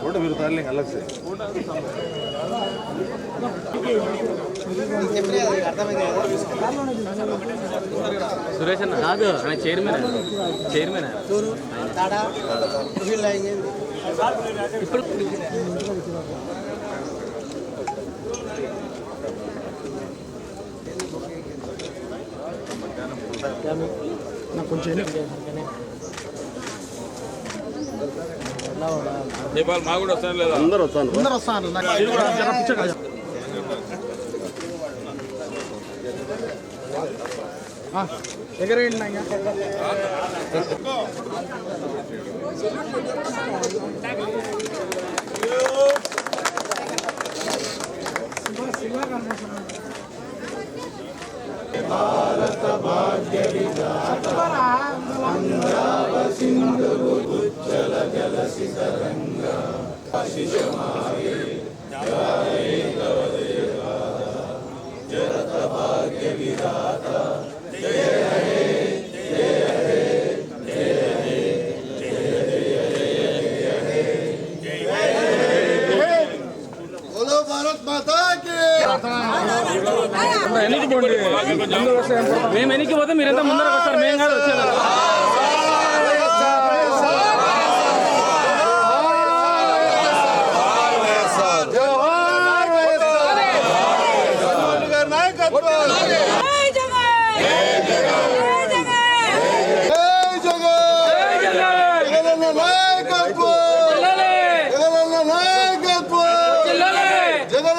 Photo ಬೀರು ತರಲಿಂಗ್ ಅಲ್ಲ sir Suresh ಅಣ್ಣ ಕಾದು ಅಣ್ಣ ಚೇರ್ಮನ್ ಚೇರ್ಮನ್ ఇప్పుడు కొంచెం అందరూ వస్తాను. అందరు వస్తాను నాకు ఇది కూడా జర పిచ్చగా ఆ, ఎగరేయండి వెనక్కి మేము వెనక్కి పోతే మీరంతా ముందరకు వస్తారు మేము కాదు వచ్చేదా.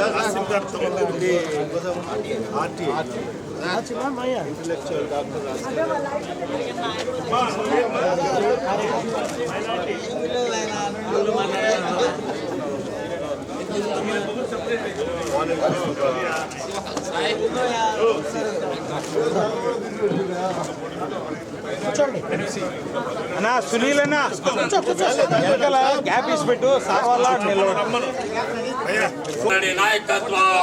జగన్ జై జగన్ కారు ఉంది అన్నా. సునీల్ అన్నా గ్యాప్ ఇచ్చి పెట్టు. సార్ వల్ల నిలబడి నాయకత్వం.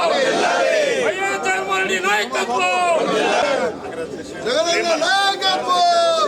జై జగన్ నాయకత్వం.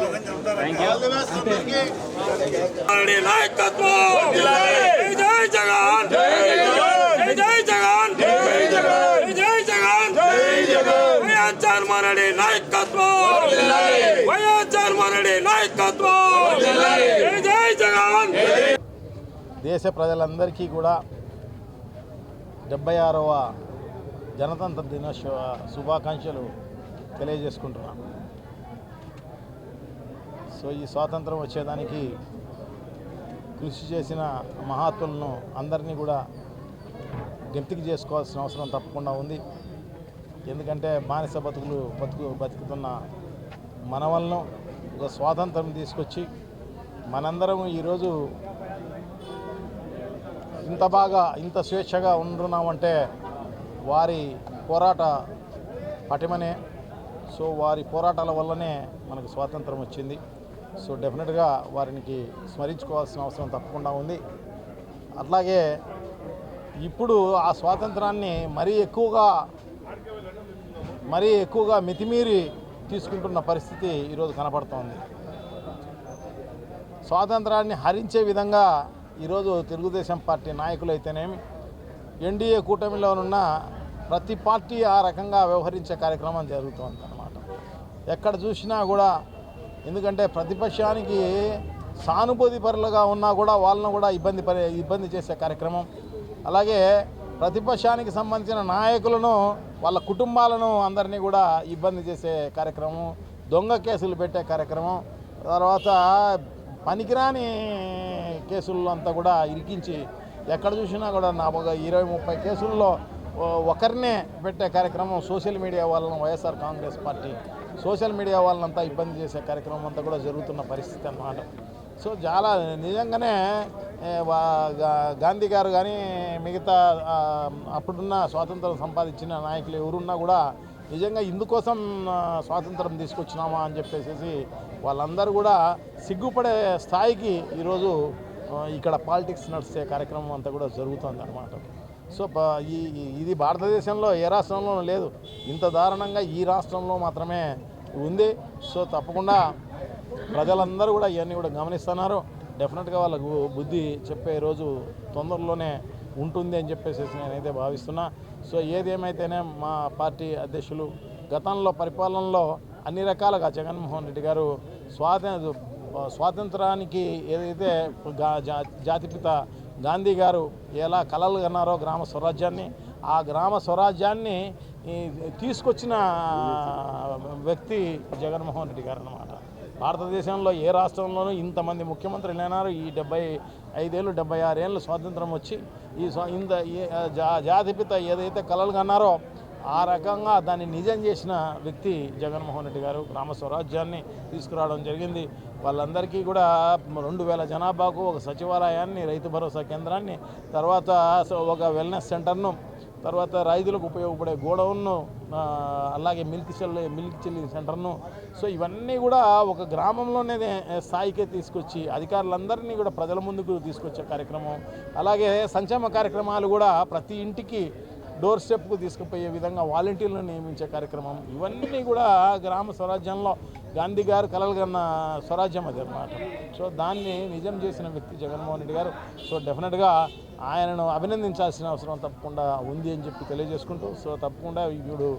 నాయకత్వం! జై జై జగన్! జై జై జగన్! జై జగన్! జై జగన్! జై జగన్! వైఎస్ఆర్ మరడి నాయకత్వం! వైఎస్ఆర్ మరడి నాయకత్వం! జై జై జగన్! దేశ ప్రజలందరికీ కూడా డెబ్బై ఆరవ గణతంత్ర దినోత్సవ శుభాకాంక్షలు తెలియజేసుకుంటున్నాం సో ఈ స్వాతంత్రం వచ్చేదానికి కృషి చేసిన మహాత్ములను అందరినీ కూడా గెంతికి చేసుకోవాల్సిన అవసరం తప్పకుండా ఉంది. ఎందుకంటే బానిస బతుకులు బతుకు బతుకుతున్న మన వలన ఒక స్వాతంత్రం తీసుకొచ్చి మనందరం ఈరోజు ఇంత బాగా ఇంత స్వేచ్ఛగా ఉంటున్నామంటే వారి పోరాట పటిమనే. సో వారి పోరాటాల వల్లనే మనకు స్వాతంత్రం వచ్చింది. సో డెఫినెట్గా వారికి స్మరించుకోవాల్సిన అవసరం తప్పకుండా ఉంది. అట్లాగే ఇప్పుడు ఆ స్వాతంత్రాన్ని మరీ ఎక్కువగా మరీ ఎక్కువగా మితిమీరి తీసుకుంటున్న పరిస్థితి ఈరోజు కనపడుతోంది. స్వాతంత్రాన్ని హరించే విధంగా ఈరోజు తెలుగుదేశం పార్టీ నాయకులు అయితేనేమి ఎన్డీఏ కూటమిలోనున్న ప్రతి పార్టీ ఆ రకంగా వ్యవహరించే కార్యక్రమం జరుగుతుంది అన్నమాట ఎక్కడ చూసినా కూడా ఎందుకంటే ప్రతిపక్షానికి సానుభూతి పరులుగా ఉన్నా కూడా వాళ్ళను కూడా ఇబ్బంది పరి ఇబ్బంది చేసే కార్యక్రమం. అలాగే ప్రతిపక్షానికి సంబంధించిన నాయకులను వాళ్ళ కుటుంబాలను అందరినీ కూడా ఇబ్బంది చేసే కార్యక్రమం దొంగ కేసులు పెట్టే కార్యక్రమం తర్వాత పనికిరాని కేసుల్లో అంతా కూడా ఇరికించి ఎక్కడ చూసినా కూడా నా ఒక ఇరవై ముప్పై కేసుల్లో ఒకరినే పెట్టే కార్యక్రమం సోషల్ మీడియా వాళ్ళను YSR Congress party social media వాళ్ళంతా ఇబ్బంది చేసే కార్యక్రమం అంతా కూడా జరుగుతున్న పరిస్థితి అన్నమాట. సో చాలా నిజంగానే గాంధీ గారు కానీ మిగతా అప్పుడున్న స్వాతంత్రం సంపాదించిన నాయకులు ఎవరున్నా కూడా నిజంగా ఇందుకోసం స్వాతంత్రం తీసుకొచ్చినామా అని చెప్పేసి వాళ్ళందరూ కూడా సిగ్గుపడే స్థాయికి ఈరోజు ఇక్కడ పాలిటిక్స్ నడిచే కార్యక్రమం అంతా కూడా జరుగుతుంది అన్నమాట సో ఈ ఇది భారతదేశంలో ఏ రాష్ట్రంలోనూ లేదు. ఇంత దారుణంగా ఈ రాష్ట్రంలో మాత్రమే ఉంది. సో తప్పకుండా ప్రజలందరూ కూడా ఇవన్నీ కూడా గమనిస్తున్నారు. డెఫినెట్గా వాళ్ళకు బుద్ధి చెప్పే రోజు తొందరలోనే ఉంటుంది అని చెప్పేసి నేనైతే భావిస్తున్నా. సో ఏదేమైతేనే మా పార్టీ అధ్యక్షులు గతంలో పరిపాలనలో అన్ని రకాలుగా జగన్మోహన్ రెడ్డి గారు స్వాతంత్ర స్వాతంత్రానికి ఏదైతే జాతిపిత గాంధీ గారు ఎలా కలలు కన్నారో గ్రామ స్వరాజ్యాన్ని ఆ గ్రామ స్వరాజ్యాన్ని ఈ, తీసుకొచ్చిన వ్యక్తి జగన్మోహన్ రెడ్డి గారు అన్నమాట. భారతదేశంలో ఏ రాష్ట్రంలోనూ ఇంతమంది ముఖ్యమంత్రులు లేనారు. ఈ డెబ్బై ఐదేళ్ళు డెబ్బై ఆరేళ్ళు స్వాతంత్రం వచ్చి ఈ స్వా ఇంత ఈ- జా జాతిపిత ఏదైతే కలలు కన్నారో ఆ రకంగా దాన్ని నిజం చేసిన వ్యక్తి జగన్మోహన్ రెడ్డి గారు గ్రామ స్వరాజ్యాన్ని తీసుకురావడం జరిగింది. వాళ్ళందరికీ కూడా రెండు వేల జనాభాకు ఒక సచివాలయాన్ని రైతు భరోసా కేంద్రాన్ని తర్వాత ఒక వెల్నెస్ సెంటర్ను తర్వాత రైతులకు ఉపయోగపడే గోడౌన్ను అలాగే మిల్క్ చెల్లి మిల్క్ చిల్లింగ్ సెంటర్ను సో ఇవన్నీ కూడా ఒక గ్రామంలోనే స్థాయికే తీసుకొచ్చి అధికారులందరినీ కూడా ప్రజల ముందుకు తీసుకొచ్చే కార్యక్రమం. అలాగే సంక్షేమ కార్యక్రమాలు కూడా ప్రతి ఇంటికి డోర్ స్టెప్కు తీసుకుపోయే విధంగా వాలంటీర్లను నియమించే కార్యక్రమం ఇవన్నీ కూడా గ్రామ స్వరాజ్యంలో గాంధీ గారు కలలుగన్న స్వరాజ్యం అది అన్నమాట. సో దాన్ని నిజం చేసిన వ్యక్తి జగన్మోహన్ రెడ్డి గారు. సో డెఫినెట్గా ఆయనను అభినందించాల్సిన అవసరం తప్పకుండా ఉంది అని చెప్పి తెలియజేసుకుంటూ సో తప్పకుండా ఇప్పుడు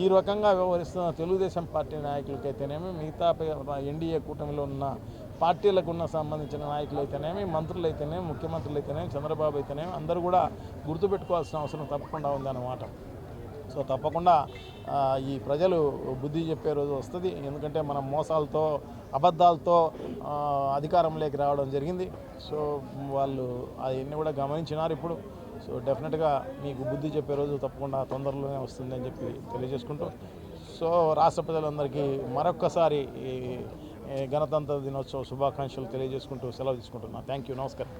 ఈ రకంగా వ్యవహరిస్తున్న తెలుగుదేశం పార్టీ నాయకులకైతేనేమి మిగతా ఎన్డీఏ కూటమిలో ఉన్న పార్టీలకు ఉన్న సంబంధించిన నాయకులు అయితేనేమి మంత్రులు అయితేనేమి ముఖ్యమంత్రులు అయితేనేమి చంద్రబాబు అయితేనేమి అందరూ కూడా గుర్తుపెట్టుకోవాల్సిన అవసరం తప్పకుండా ఉందన్నమాట. సో తప్పకుండా ఈ ప్రజలు బుద్ధి చెప్పే రోజు వస్తుంది. ఎందుకంటే మనం మోసాలతో అబద్ధాలతో అధికారంలోకి రావడం జరిగింది. సో వాళ్ళు అవన్నీ కూడా గమనించినారు ఇప్పుడు. సో డెఫినెట్గా మీకు బుద్ధి చెప్పే రోజు తప్పకుండా తొందరలోనే వస్తుంది అని చెప్పి తెలియజేసుకుంటూ. సో రాష్ట్ర ప్రజలందరికీ మరొక్కసారి ఈ గణతంత్ర దినోత్సవ శుభాకాంక్షలు తెలియజేసుకుంటూ సెలవు తీసుకుంటున్నాను థ్యాంక్ యూ నమస్కారం.